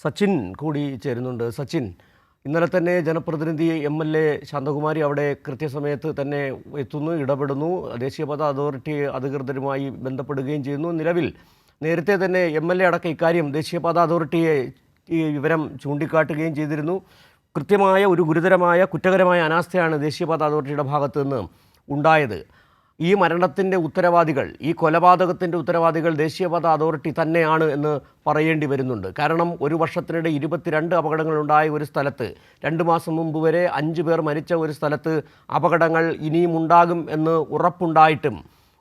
സച്ചിൻ കൂടി ചേരുന്നുണ്ട്. സച്ചിൻ ഇന്നലെ തന്നെ ജനപ്രതിനിധി എം എൽ എ ശാന്തകുമാരി അവിടെ കൃത്യസമയത്ത് തന്നെ എത്തുന്നു ഇടപെടുന്നു. ദേശീയപാത അതോറിറ്റി അധികൃതരുമായി ബന്ധപ്പെടുകയും ചെയ്യുന്നു. നിലവിൽ നേരത്തെ തന്നെ എം എൽ എ അടക്കം ഇക്കാര്യം ദേശീയപാത അതോറിറ്റിയെ ഈ വിവരം ചൂണ്ടിക്കാട്ടുകയും ചെയ്തിരുന്നു. കൃത്യമായ ഒരു ഗുരുതരമായ കുറ്റകരമായ അനാസ്ഥയാണ് ദേശീയപാത അതോറിറ്റിയുടെ ഭാഗത്തു നിന്ന് ഉണ്ടായത്. ഈ മരണത്തിന്റെ ഉത്തരവാദികൾ ഈ കൊലപാതകത്തിന്റെ ഉത്തരവാദികൾ ദേശീയപാത അതോറിറ്റി തന്നെയാണ് എന്ന് പറയേണ്ടി വരുന്നുണ്ട്. കാരണം ഒരു വർഷത്തിനിടെ ഇരുപത്തിരണ്ട് അപകടങ്ങളുണ്ടായ ഒരു സ്ഥലത്ത് രണ്ട് മാസം മുമ്പ് വരെ അഞ്ച് പേർ മരിച്ച ഒരു സ്ഥലത്ത് അപകടങ്ങൾ ഇനിയും ഉണ്ടാകും എന്ന് ഉറപ്പുണ്ടായിട്ടും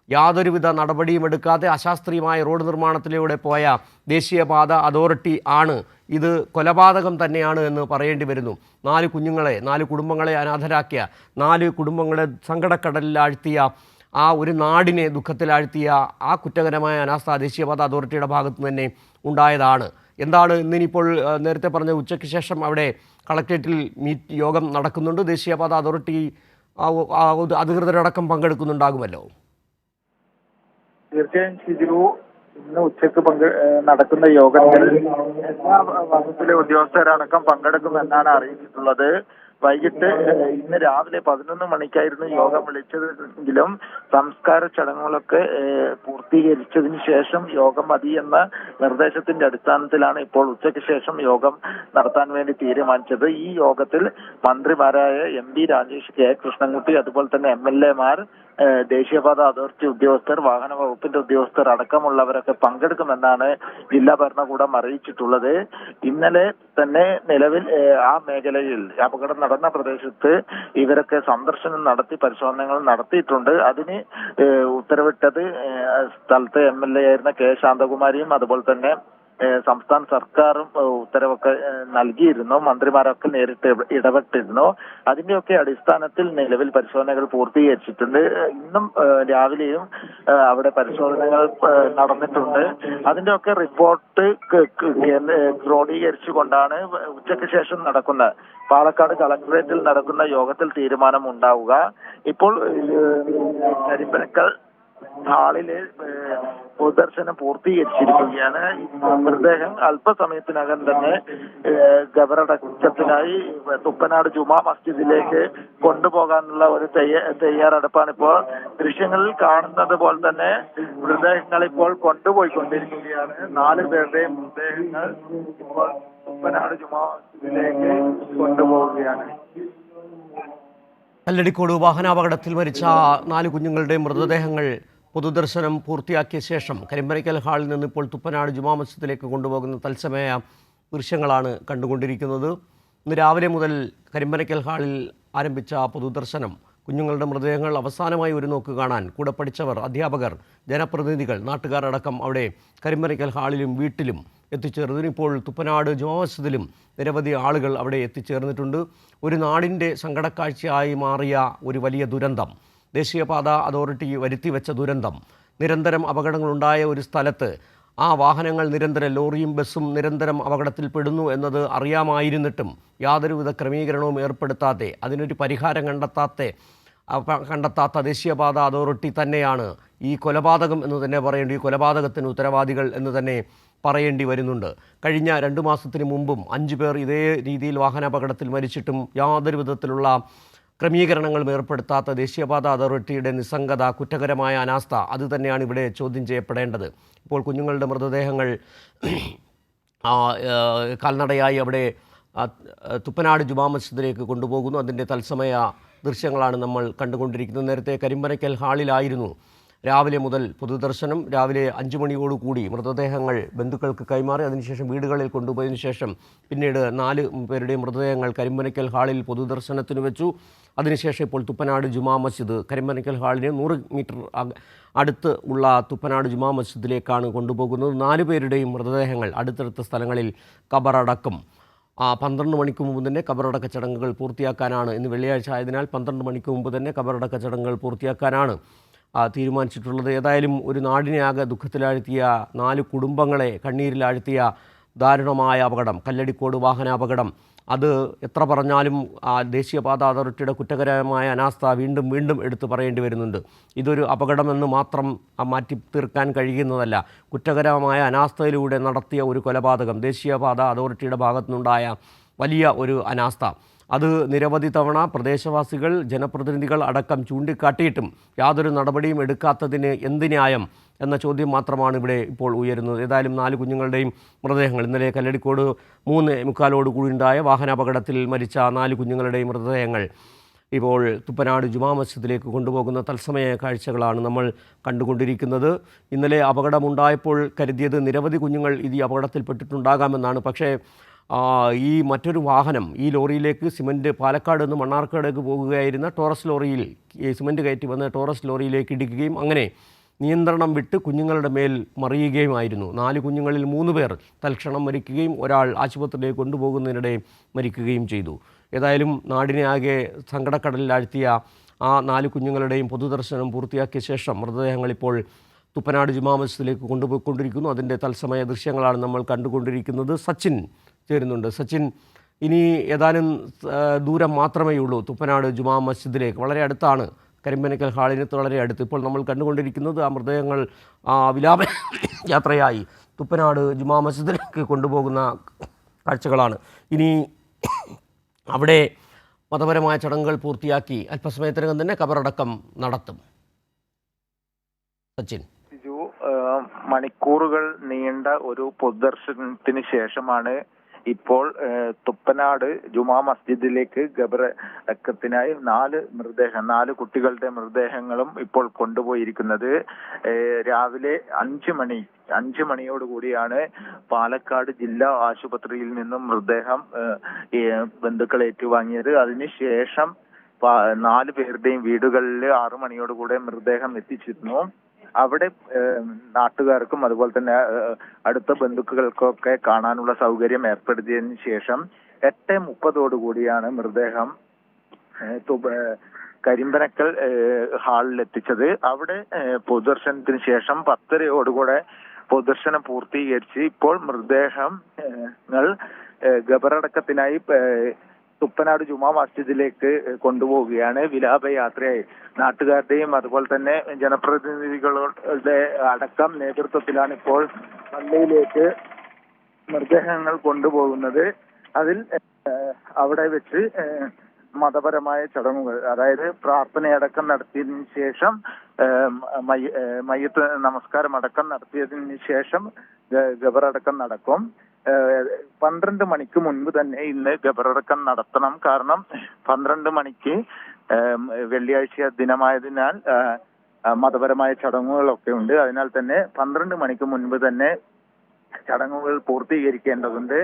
യാതൊരുവിധ നടപടിയും എടുക്കാതെ അശാസ്ത്രീയമായ റോഡ് നിർമ്മാണത്തിലൂടെ പോയ ദേശീയപാത അതോറിറ്റി ആണ് ഇത് കൊലപാതകം തന്നെയാണ് എന്ന് പറയേണ്ടി വരുന്നു. നാല് കുഞ്ഞുങ്ങളെ നാല് കുടുംബങ്ങളെ അനാഥരാക്കിയ നാല് കുടുംബങ്ങളെ സങ്കടക്കടലിൽ ആഴ്ത്തിയ ആ ഒരു നാടിനെ ദുഃഖത്തിലാഴ്ത്തിയ ആ കുറ്റകരമായ അനാസ്ഥ ദേശീയപാത അതോറിറ്റിയുടെ ഭാഗത്ത് തന്നെ ഉണ്ടായതാണ്. എന്താണ് ഇന്നിനിപ്പോൾ നേരത്തെ പറഞ്ഞ ഉച്ചയ്ക്ക് ശേഷം അവിടെ കളക്ട്രേറ്റിൽ മീറ്റ് യോഗം നടക്കുന്നുണ്ട്. ദേശീയപാത അതോറിറ്റി അധികൃതരടക്കം പങ്കെടുക്കുന്നുണ്ടാകുമല്ലോ? തീർച്ചയായും ഷിജു ഇന്ന് ഉച്ചയ്ക്ക് പങ്കെ നടക്കുന്ന യോഗത്തിൽ എല്ലാ വകുപ്പിലെ ഉദ്യോഗസ്ഥരടക്കം പങ്കെടുക്കുമെന്നാണ് അറിയിച്ചിട്ടുള്ളത്. വൈകിട്ട് ഇന്ന് രാവിലെ പതിനൊന്ന് മണിക്കായിരുന്നു യോഗം വിളിച്ചതെങ്കിലും സംസ്കാര ചടങ്ങുകളൊക്കെ പൂർത്തീകരിച്ചതിന് ശേഷം യോഗം മതി എന്ന നിർദ്ദേശത്തിന്റെ അടിസ്ഥാനത്തിലാണ് ഇപ്പോൾ ഉച്ചയ്ക്ക് ശേഷം യോഗം നടത്താൻ വേണ്ടി തീരുമാനിച്ചത്. ഈ യോഗത്തിൽ മന്ത്രിമാരായ M P Rajesh K Krishnankutty അതുപോലെ തന്നെ എം എൽ എമാർ മാർ ദേശീയപാത അതോറിറ്റി ഉദ്യോഗസ്ഥർ വാഹന വകുപ്പിന്റെ ഉദ്യോഗസ്ഥർ അടക്കമുള്ളവരൊക്കെ പങ്കെടുക്കുമെന്നാണ് ജില്ലാ ഭരണകൂടം അറിയിച്ചിട്ടുള്ളത്. ഇന്നലെ തന്നെ നിലവിൽ ആ മേഖലയിൽ അപകടം നടന്ന പ്രദേശത്ത് ഇവരൊക്കെ സന്ദർശനം നടത്തി പരിശോധനകൾ നടത്തിയിട്ടുണ്ട്. അതിന് ഉത്തരവിട്ടത് സ്ഥലത്തെ എം എൽ എ ആയിരുന്ന കെ ശാന്തകുമാരിയും അതുപോലെ തന്നെ സംസ്ഥാന സർക്കാരും ഉത്തരവൊക്കെ നൽകിയിരുന്നു. മന്ത്രിമാരൊക്കെ നേരിട്ട് ഇട- ഇടപെട്ടിരുന്നു. അതിന്റെയൊക്കെ അടിസ്ഥാനത്തിൽ നിലവിൽ പരിശോധനകൾ പൂർത്തീകരിച്ചിട്ടുണ്ട്. ഇന്നും രാവിലെയും അവിടെ പരിശോധനകൾ നടന്നിട്ടുണ്ട്. അതിന്റെ ഒക്കെ റിപ്പോർട്ട് ക്രോഡീകരിച്ചുകൊണ്ടാണ് ഉച്ചയ്ക്ക് ശേഷം നടക്കുന്ന പാലക്കാട് കളക്ടറേറ്റിൽ നടക്കുന്ന യോഗത്തിൽ തീരുമാനം ഉണ്ടാവുക ഇപ്പോൾ കരിമ്പനക്കൽ ഹാളിൽ പൊതുദർശനം പൂർത്തീകരിച്ചിരിക്കുകയാണ്. മൃതദേഹം അല്പസമയത്തിനകം തന്നെ ഖബറടക്കത്തിനായി തുപ്പനാട് ജുമാ മസ്ജിദിലേക്ക് കൊണ്ടുപോകാനുള്ള ഒരു തയ്യ- തയ്യാറെടുപ്പാണ് ഇപ്പോൾ. ദൃശ്യങ്ങളിൽ കാണുന്നത് പോലെ തന്നെ മൃതദേഹങ്ങൾ ഇപ്പോൾ കൊണ്ടുപോയിക്കൊണ്ടിരിക്കുകയാണ്. നാല് പേരുടെയും മൃതദേഹങ്ങൾ ഇപ്പോൾ തുപ്പനാട് ജുമാ മസ്ജിദിലേക്ക് കൊണ്ടുപോവുകയാണ്. കല്ലടിക്കോട് വാഹനാപകടത്തിൽ മരിച്ച നാല് കുഞ്ഞുങ്ങളുടെ മൃതദേഹങ്ങൾ പൊതുദർശനം പൂർത്തിയാക്കിയ ശേഷം കരിമ്പനയ്ക്കൽ ഹാളിൽ നിന്ന് ഇപ്പോൾ തുപ്പനാട് ജുമാ മസ്ജിദിലേക്ക് കൊണ്ടുപോകുന്ന തത്സമയ ദൃശ്യങ്ങളാണ് കണ്ടുകൊണ്ടിരിക്കുന്നത്. ഇന്ന് രാവിലെ മുതൽ കരിമ്പനയ്ക്കൽ ഹാളിൽ ആരംഭിച്ച പൊതുദർശനം കുഞ്ഞുങ്ങളുടെ മൃതദേഹങ്ങൾ അവസാനമായി ഒരു നോക്ക് കാണാൻ കൂടെ പഠിച്ചവർ അധ്യാപകർ ജനപ്രതിനിധികൾ നാട്ടുകാരടക്കം അവിടെ കരിമ്പനയ്ക്കൽ ഹാളിലും വീട്ടിലും എത്തിച്ചേർന്നതിന് ഇപ്പോൾ തുപ്പനാട് ജുമാ മസ്ജിദിലും നിരവധി ആളുകൾ അവിടെ എത്തിച്ചേർന്നിട്ടുണ്ട്. ഒരു നാടിന്റെ സങ്കടക്കാഴ്ചയായി മാറിയ ഒരു വലിയ ദുരന്തം. ദേശീയപാത അതോറിറ്റി വരുത്തിവെച്ച ദുരന്തം. നിരന്തരം അപകടങ്ങളുണ്ടായ ഒരു സ്ഥലത്ത് ആ വാഹനങ്ങൾ നിരന്തരം ലോറിയും ബസ്സും നിരന്തരം അപകടത്തിൽപ്പെടുന്നു എന്നത് അറിയാമായിരുന്നിട്ടും യാതൊരുവിധ ക്രമീകരണവും ഏർപ്പെടുത്താതെ അതിനൊരു പരിഹാരം കണ്ടെത്താത്ത കണ്ടെത്താത്ത ദേശീയപാത അതോറിറ്റി തന്നെയാണ് ഈ കൊലപാതകം എന്ന് തന്നെ പറയേണ്ടി ഈ കൊലപാതകത്തിന് ഉത്തരവാദികൾ എന്ന് തന്നെ പറയേണ്ടി വരുന്നുണ്ട്. കഴിഞ്ഞ രണ്ട് മാസത്തിന് മുമ്പും അഞ്ചു പേർ ഇതേ രീതിയിൽ വാഹനാപകടത്തിൽ മരിച്ചിട്ടും യാതൊരു വിധത്തിലുള്ള ക്രമീകരണങ്ങളും ഏർപ്പെടുത്താത്ത ദേശീയപാത അതോറിറ്റിയുടെ നിസ്സംഗത കുറ്റകരമായ അനാസ്ഥ അത് തന്നെയാണ് ഇവിടെ ചോദ്യം ചെയ്യപ്പെടേണ്ടത്. ഇപ്പോൾ കുഞ്ഞുങ്ങളുടെ മൃതദേഹങ്ങൾ കാൽനടയായി അവിടെ തുപ്പനാട് ജുമാ മസ്ജിദിലേക്ക് കൊണ്ടുപോകുന്നു. അതിന്റെ തത്സമയ ദൃശ്യങ്ങളാണ് നമ്മൾ കണ്ടുകൊണ്ടിരിക്കുന്നത്. നേരത്തെ കരിമ്പനയ്ക്കൽ ഹാളിലായിരുന്നു രാവിലെ മുതൽ പൊതുദർശനം രാവിലെ അഞ്ചു മണിയോടുകൂടി മൃതദേഹങ്ങൾ ബന്ധുക്കൾക്ക് കൈമാറി അതിനുശേഷം വീടുകളിൽ കൊണ്ടുപോയതിനു ശേഷം പിന്നീട് നാല് പേരുടെ മൃതദേഹങ്ങൾ കരിമ്പനയ്ക്കൽ ഹാളിൽ പൊതുദർശനത്തിന് വെച്ചു. അതിനുശേഷം ഇപ്പോൾ തുപ്പനാട് ജുമാ മസ്ജിദ് കരിമ്പനയ്ക്കൽ ഹാളിന് നൂറ് മീറ്റർ അടുത്ത് ഉള്ള തുപ്പനാട് ജുമാ മസ്ജിദിലേക്കാണ് കൊണ്ടുപോകുന്നത്. നാല് പേരുടെയും മൃതദേഹങ്ങൾ അടുത്തടുത്ത സ്ഥലങ്ങളിൽ കബറടക്കും. ആ പന്ത്രണ്ട് മണിക്ക് മുമ്പ് തന്നെ കബറടക്ക ചടങ്ങുകൾ പൂർത്തിയാക്കാനാണ് ഇന്ന് വെള്ളിയാഴ്ച ആയതിനാൽ പന്ത്രണ്ട് മണിക്ക് മുമ്പ് തന്നെ കബറടക്ക ചടങ്ങുകൾ പൂർത്തിയാക്കാനാണ്. തീരുമാനിച്ചിട്ടുള്ളത്. ഏതായാലും ഒരു നാടിനെ ആകെ ദുഃഖത്തിലാഴ്ത്തിയ നാല് കുടുംബങ്ങളെ കണ്ണീരിലാഴ്ത്തിയ ദാരുണമായ അപകടം കല്ലടിക്കോട് വാഹനാപകടം. അത് എത്ര പറഞ്ഞാലും ആ ദേശീയപാത അതോറിറ്റിയുടെ കുറ്റകരമായ അനാസ്ഥ വീണ്ടും വീണ്ടും എടുത്തു പറയേണ്ടി വരുന്നുണ്ട്. ഇതൊരു അപകടമെന്ന് മാത്രം മാറ്റി തീർക്കാൻ കഴിയുന്നതല്ല. കുറ്റകരമായ അനാസ്ഥയിലൂടെ നടത്തിയ ഒരു കൊലപാതകം ദേശീയപാത അതോറിറ്റിയുടെ ഭാഗത്തുനിന്നുണ്ടായ വലിയ ഒരു അനാസ്ഥ. അത് നിരവധി തവണ പ്രദേശവാസികൾ ജനപ്രതിനിധികൾ അടക്കം ചൂണ്ടിക്കാട്ടിയിട്ടും യാതൊരു നടപടിയും എടുക്കാത്തതിന് എന്ത് ന്യായം എന്ന ചോദ്യം മാത്രമാണ് ഇവിടെ ഇപ്പോൾ ഉയരുന്നത്. ഏതായാലും നാല് കുഞ്ഞുങ്ങളുടെയും മൃതദേഹങ്ങൾ ഇന്നലെ കല്ലടിക്കോട് മൂന്ന് മുക്കാലോട് കൂടിയുണ്ടായ വാഹനാപകടത്തിൽ മരിച്ച നാല് കുഞ്ഞുങ്ങളുടെയും മൃതദേഹങ്ങൾ ഇപ്പോൾ തുപ്പനാട് ജുമാ മസ്ജിദിലേക്ക് കൊണ്ടുപോകുന്ന തത്സമയ കാഴ്ചകളാണ് നമ്മൾ കണ്ടുകൊണ്ടിരിക്കുന്നത്. ഇന്നലെ അപകടമുണ്ടായപ്പോൾ കരുതിയത് നിരവധി കുഞ്ഞുങ്ങൾ ഇത് അപകടത്തിൽപ്പെട്ടിട്ടുണ്ടാകാമെന്നാണ്. പക്ഷേ ഈ മറ്റൊരു വാഹനം ഈ ലോറിയിലേക്ക് സിമന്റ് പാലക്കാട് നിന്ന് മണ്ണാർക്കാടേക്ക് പോകുകയായിരുന്ന ടോറസ് ലോറിയിൽ സിമന്റ് കയറ്റി വന്ന ടോറസ് ലോറിയിലേക്ക് ഇടിക്കുകയും അങ്ങനെ നിയന്ത്രണം വിട്ട് കുഞ്ഞുങ്ങളുടെ മേൽ മറിയുകയുമായിരുന്നു. നാല് കുഞ്ഞുങ്ങളിൽ മൂന്ന് പേർ തൽക്ഷണം മരിക്കുകയും ഒരാൾ ആശുപത്രിയിലേക്ക് കൊണ്ടുപോകുന്നതിനിടെ മരിക്കുകയും ചെയ്തു. ഏതായാലും നാടിനെ ആകെ സങ്കടക്കടലിലാഴ്ത്തിയ ആ നാല് കുഞ്ഞുങ്ങളുടെയും പൊതുദർശനം പൂർത്തിയാക്കിയ ശേഷം മൃതദേഹങ്ങൾ ഇപ്പോൾ തുപ്പനാട് ജുമാ മസ്ജിദിലേക്ക് കൊണ്ടുപോയിക്കൊണ്ടിരിക്കുന്നു. അതിന്റെ തത്സമയ ദൃശ്യങ്ങളാണ് നമ്മൾ കണ്ടുകൊണ്ടിരിക്കുന്നത്. സച്ചിൻ ചേരുന്നുണ്ട്. സച്ചിൻ ഇനി ഏതാനും ദൂരം മാത്രമേ ഉള്ളൂ. തുപ്പനാട് ജുമാ മസ്ജിദിലേക്ക്. വളരെ അടുത്താണ്. കരിമ്പനക്കൽ ഹാളിന് വളരെ അടുത്ത്. ഇപ്പോൾ നമ്മൾ കണ്ടുകൊണ്ടിരിക്കുന്നത് ആ മൃതദേഹങ്ങൾ ആ വിലാപ യാത്രയായി തുപ്പനാട് ജുമാ മസ്ജിദിലേക്ക് കൊണ്ടുപോകുന്ന കാഴ്ചകളാണ്. ഇനി അവിടെ മതപരമായ ചടങ്ങുകൾ പൂർത്തിയാക്കി അല്പസമയത്തിനകം തന്നെ കബറടക്കം നടത്തും. സച്ചിൻ. മണിക്കൂറുകൾ നീണ്ട ഒരു പൊതുദർശനത്തിന് ശേഷമാണ് ഇപ്പോൾ തുപ്പനാട് ജുമാ മസ്ജിദിലേക്ക് ഖബറക്കത്തിനായി നാല് മൃതദേഹം നാല് കുട്ടികളുടെ മൃതദേഹങ്ങളും ഇപ്പോൾ കൊണ്ടുപോയിരിക്കുന്നത്. രാവിലെ അഞ്ച് മണി അഞ്ച് മണിയോടുകൂടിയാണ് പാലക്കാട് ജില്ലാ ആശുപത്രിയിൽ നിന്നും മൃതദേഹം ബന്ധുക്കൾ ഏറ്റുവാങ്ങിയത്. അതിനുശേഷം നാല് പേരുടെയും വീടുകളിൽ ആറു മണിയോടുകൂടെ മൃതദേഹം എത്തിച്ചിരുന്നു. അവിടെ നാട്ടുകാർക്കും അതുപോലെ തന്നെ അടുത്ത ബന്ധുക്കൾക്കൊക്കെ കാണാനുള്ള സൗകര്യം ഏർപ്പെടുത്തിയതിന് ശേഷം എട്ട് മുപ്പതോടു കൂടിയാണ് മൃതദേഹം കരിമ്പനക്കൽ ഹാളിൽ എത്തിച്ചത് അവിടെ പൊതുദർശനത്തിന് ശേഷം പത്തരയോടുകൂടെ പൊതുദർശനം പൂർത്തീകരിച്ച് ഇപ്പോൾ മൃതദേഹം ഏഹ്, ഖബറടക്കത്തിനായി തുപ്പനാട് ജുമാ മസ്ജിദിലേക്ക് കൊണ്ടുപോവുകയാണ്. വിലാപയാത്രയായി നാട്ടുകാരുടെയും അതുപോലെ തന്നെ ജനപ്രതിനിധികളുടെ അടക്കം നേതൃത്വത്തിലാണ് ഇപ്പോൾ പള്ളിയിലേക്ക് മൃതദേഹങ്ങൾ കൊണ്ടുപോകുന്നത്. അതിൽ അവിടെ വെച്ച് മതപരമായ ചടങ്ങുകൾ അതായത് പ്രാർത്ഥനയടക്കം നടത്തിയതിന് ശേഷം മയ്യത്ത് നമസ്കാരം അടക്കം നടത്തിയതിന് ശേഷം ഖബറടക്കം നടക്കും. പന്ത്രണ്ട് മണിക്ക് മുൻപ് തന്നെ ഇന്ന് ഖബറടക്കം നടത്തണം. കാരണം പന്ത്രണ്ട് മണിക്ക് വെള്ളിയാഴ്ച ദിനമായതിനാൽ മതപരമായ ചടങ്ങുകളൊക്കെ ഉണ്ട്. അതിനാൽ തന്നെ പന്ത്രണ്ട് മണിക്ക് മുൻപ് തന്നെ ചടങ്ങുകൾ പൂർത്തീകരിക്കേണ്ടതുണ്ട്.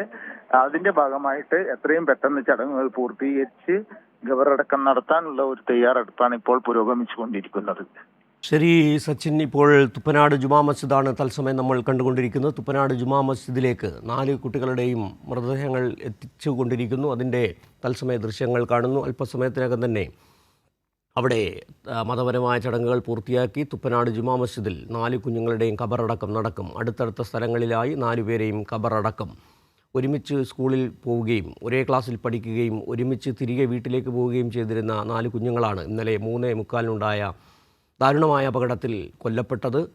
അതിന്റെ ഭാഗമായിട്ട് എത്രയും പെട്ടെന്ന് ചടങ്ങുകൾ പൂർത്തീകരിച്ച് ഖബറടക്കം നടത്താനുള്ള ഒരു തയ്യാറെടുപ്പാണ് ഇപ്പോൾ പുരോഗമിച്ചുകൊണ്ടിരിക്കുന്നത്. ശരി സച്ചിൻ ഇപ്പോൾ തുപ്പനാട് ജുമാ മസ്ജിദാണ് തത്സമയം നമ്മൾ കണ്ടുകൊണ്ടിരിക്കുന്നത്. തുപ്പനാട് ജുമാ മസ്ജിദിലേക്ക് നാല് കുട്ടികളുടെയും മൃതദേഹങ്ങൾ എത്തിച്ചുകൊണ്ടിരിക്കുന്നു. അതിന്റെ തത്സമയ ദൃശ്യങ്ങൾ കാണുന്നു. അല്പസമയത്തിനകം തന്നെ അവിടെ മതപരമായ ചടങ്ങുകൾ പൂർത്തിയാക്കി തുപ്പനാട് ജുമാ മസ്ജിദിൽ നാല് കുഞ്ഞുങ്ങളുടെയും ഖബറടക്കം നടക്കും. അടുത്തടുത്ത സ്ഥലങ്ങളിലായി നാലുപേരെയും ഖബറടക്കം ഒരുമിച്ച് സ്കൂളിൽ പോവുകയും ഒരേ ക്ലാസ്സിൽ പഠിക്കുകയും ഒരുമിച്ച് തിരികെ വീട്ടിലേക്ക് പോവുകയും ചെയ്തിരുന്ന നാല് കുഞ്ഞുങ്ങളാണ് ഇന്നലെ മൂന്നേ മുക്കാലിനുണ്ടായ ദാരുണമായ അപകടത്തിൽ കൊല്ലപ്പെട്ടത്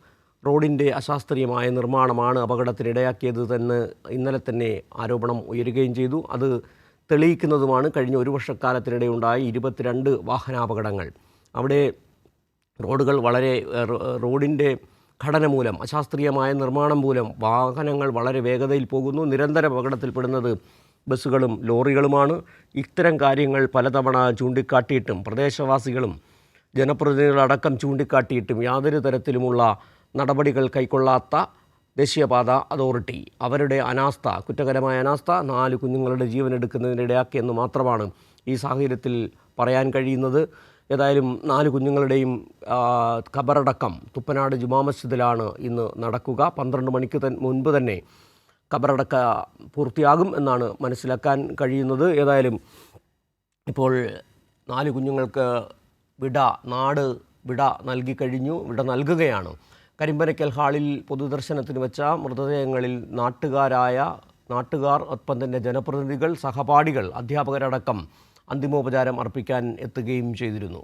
റോഡിന്റെ അശാസ്ത്രീയമായ നിർമ്മാണമാണ് അപകടത്തിനിടയാക്കിയത് എന്ന് ഇന്നലെ തന്നെ ആരോപണം ഉയരുകയും ചെയ്തു. അത് തെളിയിക്കുന്നതുമാണ് കഴിഞ്ഞ ഒരു വർഷക്കാലത്തിനിടെ ഉണ്ടായ ഇരുപത്തിരണ്ട് വാഹനാപകടങ്ങൾ. അവിടെ റോഡുകൾ വളരെ റോഡിന്റെ ഘടന മൂലം അശാസ്ത്രീയമായ നിർമ്മാണം മൂലം വാഹനങ്ങൾ വളരെ വേഗതയിൽ പോകുന്നു. നിരന്തര അപകടത്തിൽപ്പെടുന്നത് ബസ്സുകളും ലോറികളുമാണ്. ഇത്തരം കാര്യങ്ങൾ പലതവണ ചൂണ്ടിക്കാട്ടിയിട്ടും പ്രദേശവാസികളും ജനപ്രതിനിധികളടക്കം ചൂണ്ടിക്കാട്ടിയിട്ടും യാതൊരു തരത്തിലുമുള്ള നടപടികൾ കൈക്കൊള്ളാത്ത ദേശീയപാത അതോറിറ്റി. അവരുടെ അനാസ്ഥ കുറ്റകരമായ അനാസ്ഥ നാല് കുഞ്ഞുങ്ങളുടെ ജീവൻ എടുക്കുന്നതിനിടയാക്കിയെന്ന് മാത്രമാണ് ഈ സാഹചര്യത്തിൽ പറയാൻ കഴിയുന്നത്. ഏതായാലും നാല് കുഞ്ഞുങ്ങളുടെയും ഖബറടക്കം തുപ്പനാട് ജുമാ മസ്ജിദിലാണ് ഇന്ന് നടക്കുക. പന്ത്രണ്ട് മണിക്ക് തൻ മുൻപ് തന്നെ ഖബറടക്ക പൂർത്തിയാകും എന്നാണ് മനസ്സിലാക്കാൻ കഴിയുന്നത്. ഏതായാലും ഇപ്പോൾ നാല് കുഞ്ഞുങ്ങൾക്ക് വിട നാട് വിട നൽകിക്കഴിഞ്ഞു വിട നൽകുകയാണ്. കരിമ്പനക്കൽ ഹാളിൽ പൊതുദർശനത്തിന് വെച്ച മൃതദേഹങ്ങളിൽ നാട്ടുകാരായ നാട്ടുകാർ ഒപ്പം തന്നെ ജനപ്രതിനിധികൾ സഹപാഠികൾ അധ്യാപകരടക്കം അന്തിമോപചാരം അർപ്പിക്കാൻ എത്തുകയും ചെയ്തിരുന്നു.